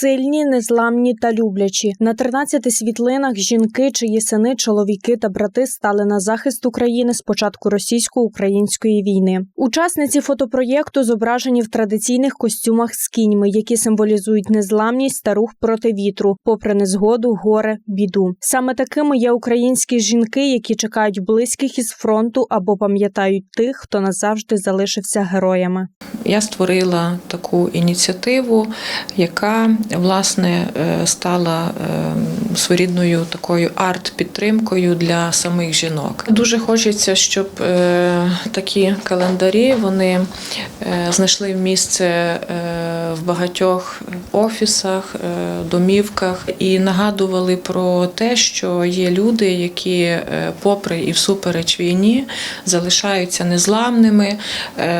Сильні, незламні та люблячі на 13 світлинах жінки, чиї сини, чоловіки та брати стали на захист України з початку російсько-української війни. Учасниці фотопроєкту зображені в традиційних костюмах з кіньми, які символізують незламність та рух проти вітру, попри незгоду, горе, біду. Саме такими є українські жінки, які чекають близьких із фронту або пам'ятають тих, хто назавжди залишився героями. Я створила таку ініціативу, яка власне е, стала е, своєрідною такою арт-підтримкою для самих жінок. Дуже хочеться, щоб е, такі календарі вони е, знайшли місце е, в багатьох офісах, домівках і нагадували про те, що є люди, які, попри і всупереч війні, залишаються незламними,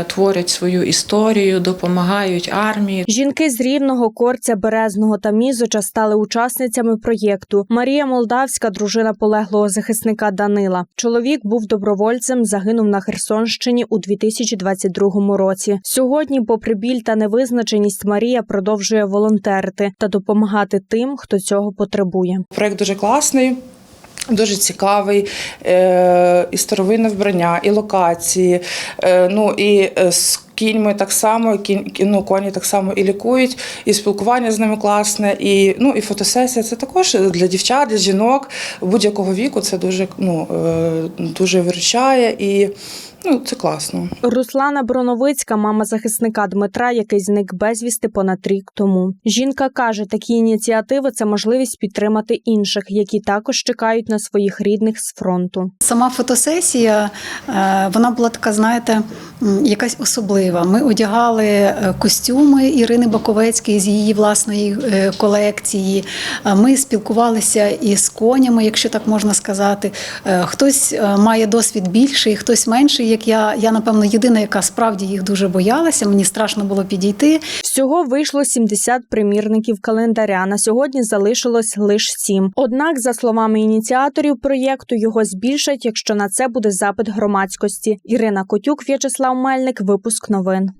творять свою історію, допомагають армії. Жінки з Рівного, Корця, Березного та Мізоча стали учасницями проєкту. Марія Молдавська, дружина полеглого захисника Данила. Чоловік був добровольцем, загинув на Херсонщині у 2022 році. Сьогодні, попри біль та невизначеність, Марія продовжує волонтерити та допомагати тим, хто цього потребує. Проект дуже класний. Дуже цікавий, е, і старовинне вбрання, і локації. Е, ну і е, з кіньми так само, ну, коні так само і лікують, і спілкування з ними класне, і, ну, і фотосесія. Це також для дівчат, для жінок будь-якого віку. Це дуже, ну, дуже виручає і ну, це класно. Руслана Броновицька, мама захисника Дмитра, який зник безвісти понад рік тому. Жінка каже, такі ініціативи це можливість підтримати інших, які також чекають на своїх рідних з фронту. Сама фотосесія е, вона була така, знаєте, якась особлива. Ми одягали е, костюми Ірини Баковецької з її власної е, колекції. Ми спілкувалися із конями, якщо так можна сказати. Хтось має досвід більший, хтось менший. Як я, я напевно єдина, яка справді їх дуже боялася. Мені страшно було підійти. Всього вийшло 70 примірників календаря. На сьогодні залишилось лише 7. Однак, за словами ініціаторів проєкту, його збільшать, якщо на це буде запит громадськості. Ірина Котюк, В'ячеслав Мельник, випуск новин.